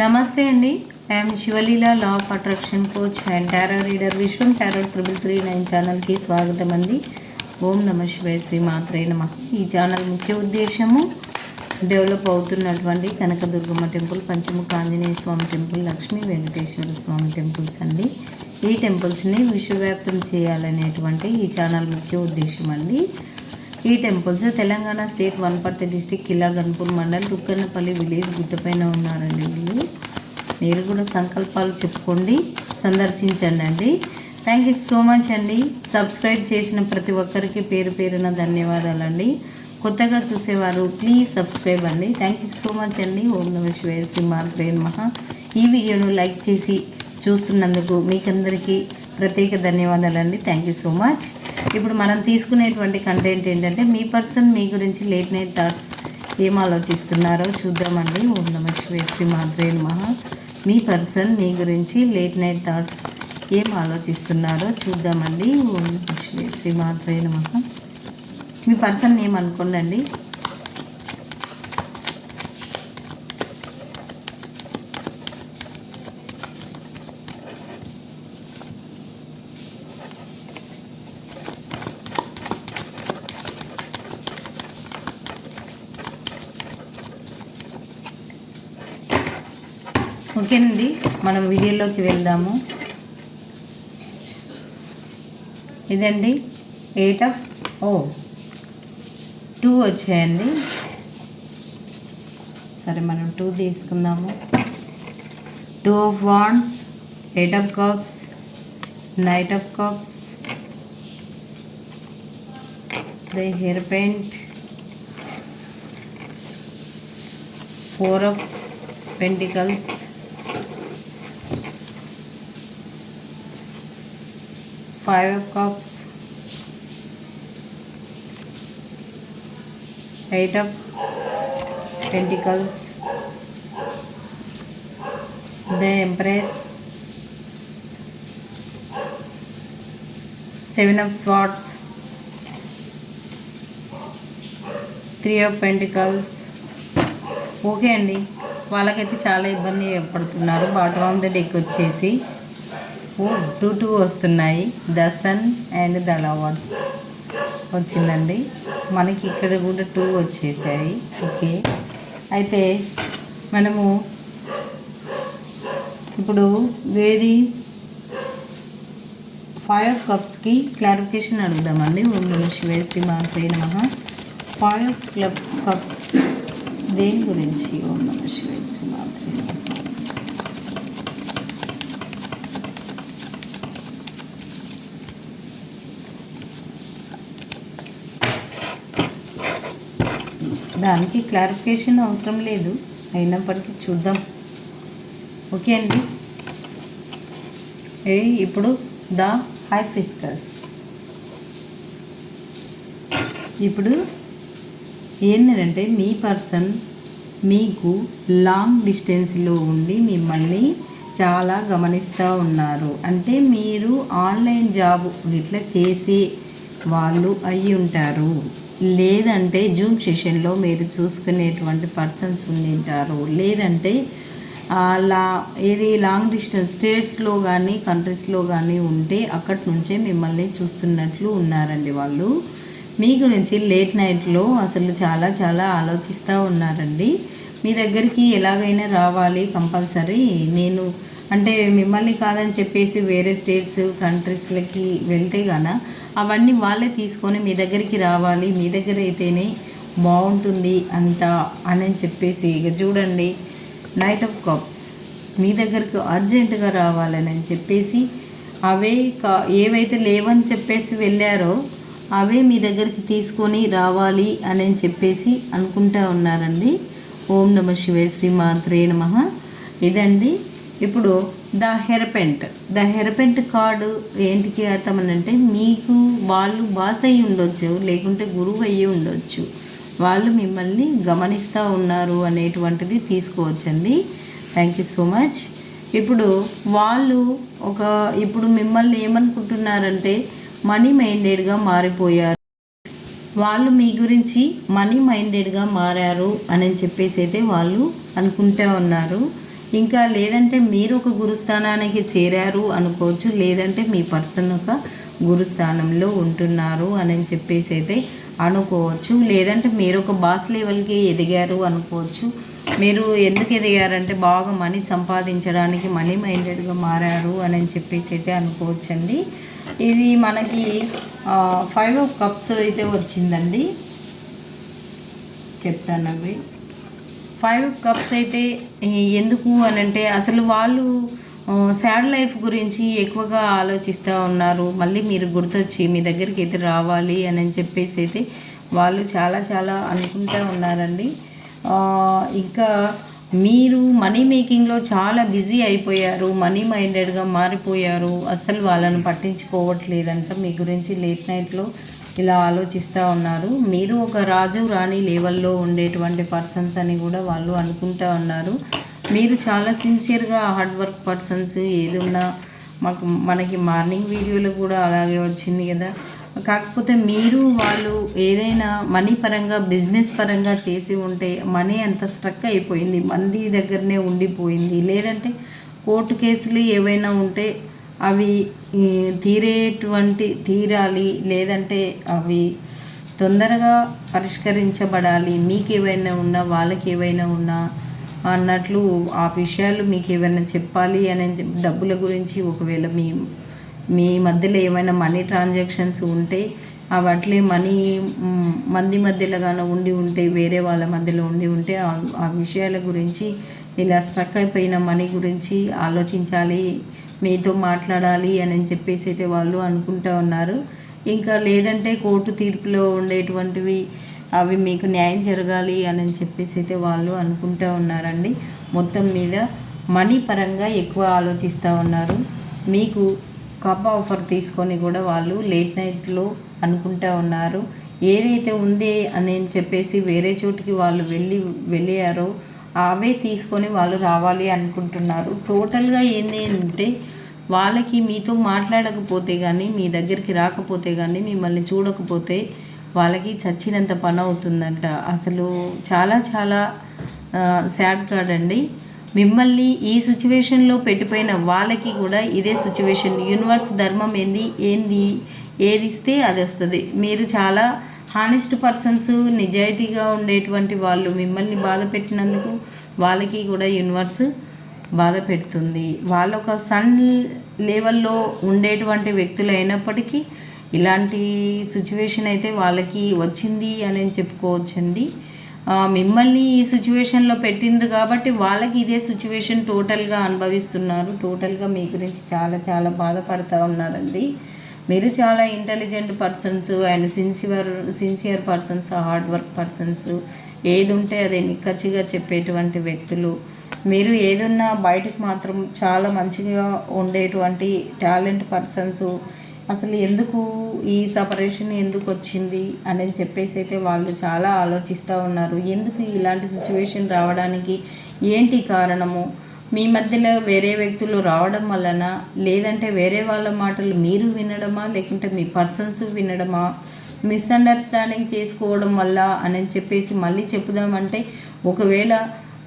నమస్తే అండి. I'm Sivaleela law of attraction coach and tarot reader Vishwam tarot triple three nine ఛానల్కి స్వాగతం అండి. ఓం నమ శివాయ శ్రీ మాత్రే నమ. ఈ ఛానల్ ముఖ్య ఉద్దేశము డెవలప్ అవుతున్నటువంటి Kanakadurgamma temple Panchamukha Anjaneya Swamy temple Lakshmi Venkateswara Swamy temples అండి. ఈ టెంపుల్స్ని విశ్వవ్యాప్తం చేయాలనేటువంటి ఈ ఛానల్ ముఖ్య ఉద్దేశం అండి. ఈ temples Telangana state Wanaparthy district Killa Ghanpur mandal Rukkannapalli village గుట్టపైన ఉన్నారండి వీళ్ళు. మీరు కూడా సంకల్పాలు చెప్పుకోండి సందర్శించండి అండి. థ్యాంక్ యూ సో మచ్ అండి. సబ్స్క్రైబ్ చేసిన ప్రతి ఒక్కరికి పేరు పేరున ధన్యవాదాలండి. కొత్తగా చూసేవారు ప్లీజ్ సబ్స్క్రైబ్ అండి. థ్యాంక్ యూ సో మచ్ అండి. ఓం నమ శివాయ శ్రీ మాత్రే నమః. ఈ వీడియోను లైక్ చేసి చూస్తున్నందుకు మీకందరికీ ప్రత్యేక ధన్యవాదాలండి. థ్యాంక్ యూ సో మచ్ ఇప్పుడు మనం తీసుకునేటువంటి కంటెంట్ ఏంటంటే మీ పర్సన్ మీ గురించి లేట్ నైట్ థాట్స్ ఏం ఆలోచిస్తున్నారో చూద్దామండి. ఓం నమ శివే శ్రీ మాధురే మహా మీ పర్సన్ మీ గురించి లేట్ నైట్ థాట్స్ ఏం ఆలోచిస్తున్నారో చూద్దామండి. ఓం నమ శివే శ్రీ మాధురే మహా మీ పర్సన్ నేమ్ ఓకేనండి మనం వీడియోలోకి వెళ్దాము. ఇదండి ఎయిట్ ఆఫ్ ఓ టూ వచ్చాయండి. సరే మనం టూ తీసుకుందాము. Two of wands eight of cups knight of cups the hierophant four of pentacles five cups eight of pentacles the empress seven of swords three of pentacles okay అండి. వాళ్ళకైతే చాలా ఇబ్బంది పడుతున్నారు bottom of the deck వచ్చేసి ఓ two two వస్తున్నాయి. The sun and the lovers. వచ్చిందండి. మనకి ఇక్కడ కూడా టూ వచ్చేసాయి. ఓకే. అయితే మనము ఇప్పుడు వేది ఫైవ్ ఆఫ్ కప్స్కి క్లారిఫికేషన్ అడుగుదామండి. ఓం నమ శివాయ శ్రీ మాత్రే నమ. ఫైవ్ క్లబ్ కప్స్ దేని గురించి? ఓం నమ శివాయ శ్రీ మాత్రే దానికి క్లారిఫికేషన్ అవసరం లేదు. అయినప్పటికీ చూద్దాం. ఓకే అండి. ఏ ఇప్పుడు ద హై ఫిస్కస్ ఇప్పుడు ఏంటంటే మీ పర్సన్ మీకు లాంగ్ డిస్టెన్స్లో ఉండి మిమ్మల్ని చాలా గమనిస్తూ ఉన్నారు. అంటే మీరు ఆన్లైన్ జాబ్ ఇట్లా చేసే వాళ్ళు అయి ఉంటారు లేదంటే జూమ్ సెషన్లో మీరు చూసుకునేటువంటి పర్సన్స్ ఉండింటారు లేదంటే లా ఏది లాంగ్ డిస్టెన్స్ స్టేట్స్లో కానీ కంట్రీస్లో కానీ ఉంటే అక్కడి నుంచే మిమ్మల్ని చూస్తున్నట్లు ఉన్నారండి వాళ్ళు. మీ గురించి లేట్ నైట్లో అసలు చాలా చాలా ఆలోచిస్తూ ఉన్నారండి. మీ దగ్గరికి ఎలాగైనా రావాలి కంపల్సరీ. నేను అంటే మిమ్మల్ని కాదని చెప్పేసి వేరే స్టేట్స్ కంట్రీస్లకి వెళ్తే గాన అవన్నీ వాళ్ళే తీసుకొని మీ దగ్గరికి రావాలి మీ దగ్గర అయితేనే బాగుంటుంది అంత అని చెప్పేసి ఇక చూడండి. నైట్ ఆఫ్ కప్స్ మీ దగ్గరకు అర్జెంటుగా రావాలని అని చెప్పేసి అవే కా ఏవైతే లేవని చెప్పేసి వెళ్ళారో అవే మీ దగ్గరికి తీసుకొని రావాలి అని చెప్పేసి అనుకుంటా ఉన్నారండి. ఓం నమ శివే శ్రీ మాత్రే నమ. ఇదండి ఇప్పుడు the hierophant. The hierophant card ఏంటికి అర్థం అని అంటే మీకు వాళ్ళు బాస్ అయ్యి ఉండొచ్చు లేకుంటే గురువు అయ్యి ఉండొచ్చు. వాళ్ళు మిమ్మల్ని గమనిస్తూ ఉన్నారు అనేటువంటిది తీసుకోవచ్చండి. థ్యాంక్ యూ సో మచ్ ఇప్పుడు వాళ్ళు ఒక ఇప్పుడు మిమ్మల్ని ఏమనుకుంటున్నారంటే మనీ మైండెడ్గా మారిపోయారు. వాళ్ళు మీ గురించి మనీ మైండెడ్గా మారారు అని చెప్పేసి అయితే వాళ్ళు అనుకుంటూ ఉన్నారు. ఇంకా లేదంటే మీరు ఒక గురుస్థానానికి చేరారు అనుకోవచ్చు లేదంటే మీ పర్సన్ ఒక గురుస్థానంలో ఉంటున్నారు అని చెప్పేసి అయితే అనుకోవచ్చు. లేదంటే మీరు ఒక బాస్ లెవెల్కి ఎదిగారు అనుకోవచ్చు. మీరు ఎందుకు ఎదిగారంటే బాగా మనీ సంపాదించడానికి మనీ మైండెడ్గా మారారు అని చెప్పేసి అయితే అనుకోవచ్చండి. ఇది మనకి ఫైవ్ ఆఫ్ కప్స్ అయితే వచ్చిందండి. చెప్తాను అవి. ఫైవ్ కప్స్ అయితే ఎందుకు అని అంటే అసలు వాళ్ళు శాడ్ లైఫ్ గురించి ఎక్కువగా ఆలోచిస్తూ ఉన్నారు. మళ్ళీ మీరు గుర్తొచ్చి మీ దగ్గరికి అయితే రావాలి అని చెప్పేసి అయితే వాళ్ళు చాలా చాలా అనుకుంటూ ఉన్నారండి. ఇంకా మీరు మనీ మేకింగ్లో చాలా బిజీ అయిపోయారు మనీ మైండెడ్గా మారిపోయారు. అసలు వాళ్ళని పట్టించుకోవట్లేదంట మీ గురించి లేట్ నైట్లో. ఇలా ఆలోచిస్తూ ఉన్నారు. మీరు ఒక రాజు రాణి లెవెల్లో ఉండేటువంటి పర్సన్స్ అని కూడా వాళ్ళు అనుకుంటూ ఉన్నారు. మీరు చాలా సిన్సియర్గా హార్డ్ వర్క్ పర్సన్స్ ఏదున్నా మాకు మనకి మార్నింగ్ వీడియోలో కూడా అలాగే వచ్చింది కదా. కాకపోతే మీరు వాళ్ళు ఏదైనా మనీ పరంగా బిజినెస్ పరంగా చేసి ఉంటే మనీ అంత స్ట్రక్ అయిపోయింది. మంది దగ్గరనే ఉండిపోయింది. లేదంటే కోర్టు కేసులు ఏవైనా ఉంటే అవి తీరేటువంటి తీరాలి లేదంటే అవి తొందరగా పరిష్కరించబడాలి. మీకు ఏవైనా ఉన్నా వాళ్ళకి ఏవైనా ఉన్నా అన్నట్లు ఆ విషయాలు మీకు ఏమైనా చెప్పాలి అని డబ్బుల గురించి ఒకవేళ మీ మీ మధ్యలో ఏమైనా మనీ ట్రాన్సాక్షన్స్ ఉంటే అవట్లే మనీ మంది మధ్యలోగానో ఉండి ఉంటే వేరే వాళ్ళ మధ్యలో ఉండి ఉంటే ఆ విషయాల గురించి ఇలా స్ట్రక్ అయిపోయిన మనీ గురించి ఆలోచించాలి. మీతో మాట్లాడాలి అని చెప్పేసి అయితే వాళ్ళు అనుకుంటూ ఉన్నారు. ఇంకా లేదంటే కోర్టు తీర్పులో ఉండేటువంటివి అవి మీకు న్యాయం జరగాలి అని చెప్పేసి అయితే వాళ్ళు అనుకుంటూ ఉన్నారండి. మొత్తం మీద మనీ పరంగా ఎక్కువ ఆలోచిస్తూ ఉన్నారు. మీకు కప్ ఆఫర్ తీసుకొని కూడా వాళ్ళు లేట్ నైట్లో అనుకుంటూ ఉన్నారు. ఏదైతే ఉంది అని చెప్పేసి వేరే చోటికి వాళ్ళు వెళ్ళి వెళ్ళారో అవే తీసుకొని వాళ్ళు రావాలి అనుకుంటున్నారు. టోటల్గా ఏంటి అంటే వాళ్ళకి మీతో మాట్లాడకపోతే కానీ మీ దగ్గరికి రాకపోతే కానీ మిమ్మల్ని చూడకపోతే వాళ్ళకి చచ్చినంత పని అవుతుందంట. అసలు చాలా చాలా సాడ్ కార్డ్ అండి. మిమ్మల్ని ఈ సిచ్యువేషన్లో పెట్టిపోయిన వాళ్ళకి కూడా ఇదే సిచ్యువేషన్. యూనివర్స్ ధర్మం ఏంది ఏంది ఏది ఇస్తే అది వస్తుంది. మీరు చాలా హానెస్ట్ పర్సన్స్ నిజాయితీగా ఉండేటువంటి వాళ్ళు మిమ్మల్ని బాధ పెట్టినందుకు వాళ్ళకి కూడా యూనివర్స్ బాధ పెడుతుంది. వాళ్ళ ఒక సన్ లెవెల్లో ఉండేటువంటి వ్యక్తులు అయినప్పటికీ ఇలాంటి సిచ్యువేషన్ అయితే వాళ్ళకి వచ్చింది అని చెప్పుకోవచ్చండి. మిమ్మల్ని ఈ సిచ్యువేషన్లో పెట్టిండ్రు కాబట్టి వాళ్ళకి ఇదే సిచ్యువేషన్ టోటల్గా అనుభవిస్తున్నారు. టోటల్గా మీ గురించి చాలా చాలా బాధపడుతూ ఉన్నారండి. మీరు చాలా intelligent persons and sincere sincere persons hard work persons ఏది ఉంటే అది నిక్కచ్చిగా చెప్పేటువంటి వ్యక్తులు. మీరు ఏదున్నా బయటకు మాత్రం చాలా మంచిగా ఉండేటువంటి టాలెంట్ పర్సన్స్ అసలు ఎందుకు ఈ సపరేషన్ ఎందుకు వచ్చింది అని చెప్పేసి అయితే వాళ్ళు చాలా ఆలోచిస్తూ ఉన్నారు. ఎందుకు ఇలాంటి సిచ్యువేషన్ రావడానికి ఏంటి కారణము? మీ మధ్యలో వేరే వ్యక్తులు రావడం వలన లేదంటే వేరే వాళ్ళ మాటలు మీరు వినడమా? లేకుంటే మీ పర్సన్స్ వినడమా? మిస్అండర్స్టాండింగ్ చేసుకోవడం వల్ల అని చెప్పేసి మళ్ళీ చెప్పుదామంటే ఒకవేళ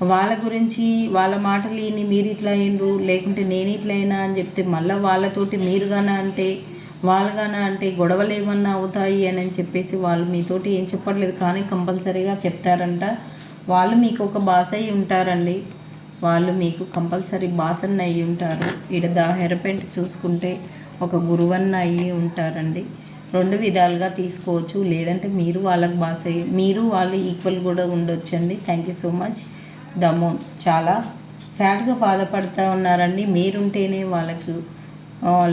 వాళ్ళ గురించి వాళ్ళ మాటలు విని మీరు ఇట్లా అయినరు లేకుంటే నేను ఇట్లా అయినా అని చెప్తే మళ్ళీ వాళ్ళతోటి మీరుగానా అంటే వాళ్ళుగానా అంటే గొడవలు ఏమన్నా అవుతాయి అని చెప్పేసి వాళ్ళు మీతోటి ఏం చెప్పట్లేదు. కానీ కంపల్సరీగా చెప్తారంట. వాళ్ళు మీకు ఒక బాస్ అయి ఉంటారండి. వాళ్ళు మీకు కంపల్సరీ బాసన్న అయి ఉంటారు. ఇడ దా హెరపెంట్ చూసుకుంటే ఒక గురువన్న అయ్యి ఉంటారండి. రెండు విధాలుగా తీసుకోవచ్చు. లేదంటే మీరు వాళ్ళకి బాస్ అయ్యి మీరు వాళ్ళు ఈక్వల్ కూడా ఉండొచ్చండి. Thank you so much the చాలా సాడ్గా బాధపడుతూ ఉన్నారండి. మీరుంటేనే వాళ్ళకు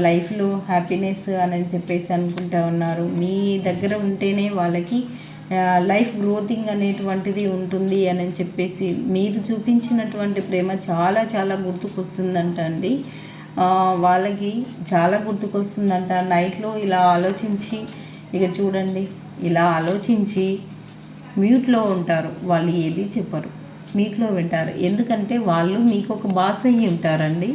లైఫ్లో హ్యాపీనెస్ అని చెప్పేసి అనుకుంటా ఉన్నారు. మీ దగ్గర ఉంటేనే వాళ్ళకి లైఫ్ గ్రోతింగ్ అనేటువంటిది ఉంటుంది అని చెప్పేసి మీరు చూపించినటువంటి ప్రేమ చాలా చాలా గుర్తుకొస్తుందంట అండి. వాళ్ళకి చాలా గుర్తుకొస్తుందంట. నైట్లో ఇలా ఆలోచించి ఇక చూడండి ఇలా ఆలోచించి మ్యూట్లో ఉంటారు. వాళ్ళు ఏది చెప్పరు. మీట్లో వింటారు. ఎందుకంటే వాళ్ళు మీకు ఒక బాస్ అయ్యి ఉంటారండి.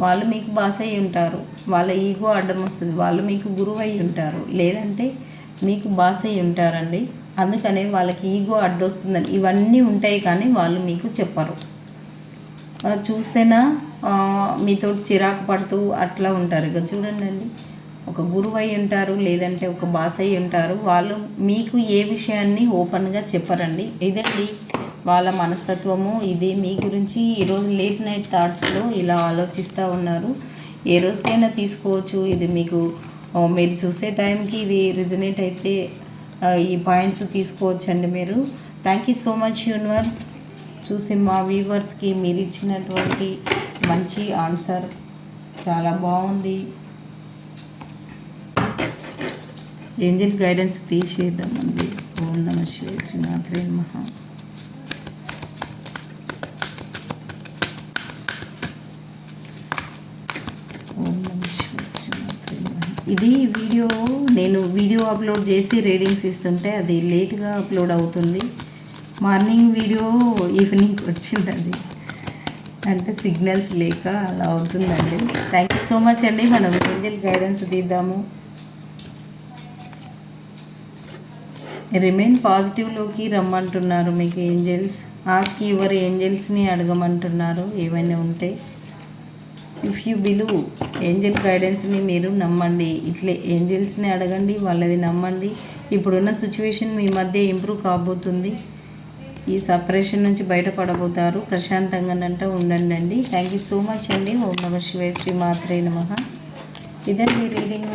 వాళ్ళు మీకు బాస్ అయి ఉంటారు. వాళ్ళ ఈగో అడ్డం వస్తుంది. వాళ్ళు మీకు గురువు అయి ఉంటారు. లేదంటే మీకు బాస్ అయి ఉంటారండి. అందుకనే వాళ్ళకి ఈగో అడ్డొస్తుందని ఇవన్నీ ఉంటాయి కానీ వాళ్ళు మీకు చెప్పరు. చూస్తేనా? మీతో చిరాకు పడుతూ అట్లా ఉంటారు. ఇక చూడండి అండి ఒక గురువు అయి ఉంటారు లేదంటే ఒక బాస్ అయి ఉంటారు. వాళ్ళు మీకు ఏ విషయాన్ని ఓపెన్గా చెప్పరండి. ఇదండి వాళ్ళ మనస్తత్వము. ఇది మీ గురించి ఈరోజు లేట్ నైట్ థాట్స్లో ఇలా ఆలోచిస్తూ ఉన్నారు. ఏ రోజుకైనా తీసుకోవచ్చు. ఇది మీకు మీరు చూసే టైంకి ఇది రిజనేట్ అయితే ఈ పాయింట్స్ తీసుకోవచ్చండి మీరు. Thank you so much universe చూసి మా వ్యూవర్స్కి మీరు ఇచ్చినటువంటి మంచి ఆన్సర్ చాలా బాగుంది. Angel guidance తీసేద్దామండి. ఓం నమ శివ శ్రీనాథ్రే మహా ఓం నమ శివ శ్రీనాథ్రే నమః. ఇది వీడియో నేను వీడియో అప్లోడ్ చేసి రీడింగ్స్ ఇస్తుంటే అది లేట్గా అప్లోడ్ అవుతుంది. మార్నింగ్ వీడియో ఈవినింగ్ వచ్చింది అది అంటే సిగ్నల్స్ లేక అలా అవుతుందండి థ్యాంక్ యూ సో మచ్ అండి. మనం ఏంజల్ గైడెన్స్ తీద్దాము. రిమైన్ పాజిటివ్లోకి రమ్మంటున్నారు మీకు ఏంజల్స్. ఆస్క్ యువర్ ఏంజల్స్ని అడగమంటున్నారు ఏమైనా ఉంటే. ఇఫ్ యూ బిలీవ్ ఏంజల్ గైడెన్స్ని మీరు నమ్మండి. ఇట్లే ఏంజల్స్ని అడగండి వాళ్ళది నమ్మండి. ఇప్పుడున్న సిచ్యువేషన్ మీ మధ్య ఇంప్రూవ్ కాబోతుంది. ఈ సపరేషన్ నుంచి బయటపడబోతారు. ప్రశాంతంగానంట ఉండండి అండి. థ్యాంక్ యూ సో మచ్ అండి. ఓం నమ శివే శ్రీ మాత్రే నమ. ఇదండి రీడింగ్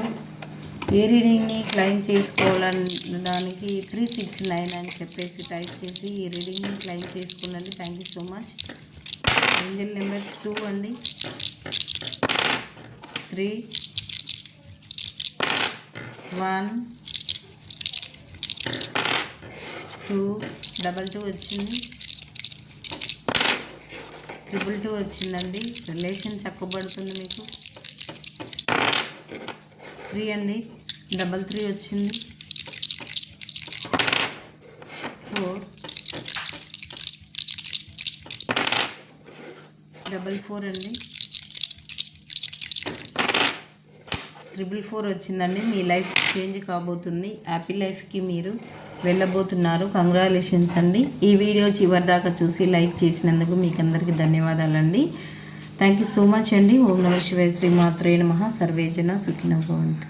ఏ రీడింగ్ని క్లైమ్ చేసుకోవాలనడానికి త్రీ సిక్స్ నైన్ అని చెప్పేసి టైప్ చేసి ఈ రీడింగ్ని claim చేసుకున్నండి thank you so much angel number two అండి. Three one two double two వచ్చింది. ట్రిపుల్ టూ వచ్చిందండి. రిలేషన్ చక్కబడుతుంది మీకు. త్రీ అండి. డబల్ త్రీ వచ్చింది. ఫోర్ డబల్ ఫోర్ అండి. త్రిబుల్ ఫోర్ వచ్చిందండి. మీ లైఫ్ చేంజ్ కాబోతుంది. హ్యాపీ లైఫ్కి మీరు వెళ్ళబోతున్నారు. కంగ్రాచులేషన్స్ అండి. ఈ వీడియో చివరి దాకా చూసి లైక్ చేసినందుకు మీకు అందరికీ ధన్యవాదాలండి. థ్యాంక్ యూ సో మచ్ అండి. ఓం నమ శివాయ శ్రీ మాత్రే నమ సర్వేజన సుఖిన భవంతు.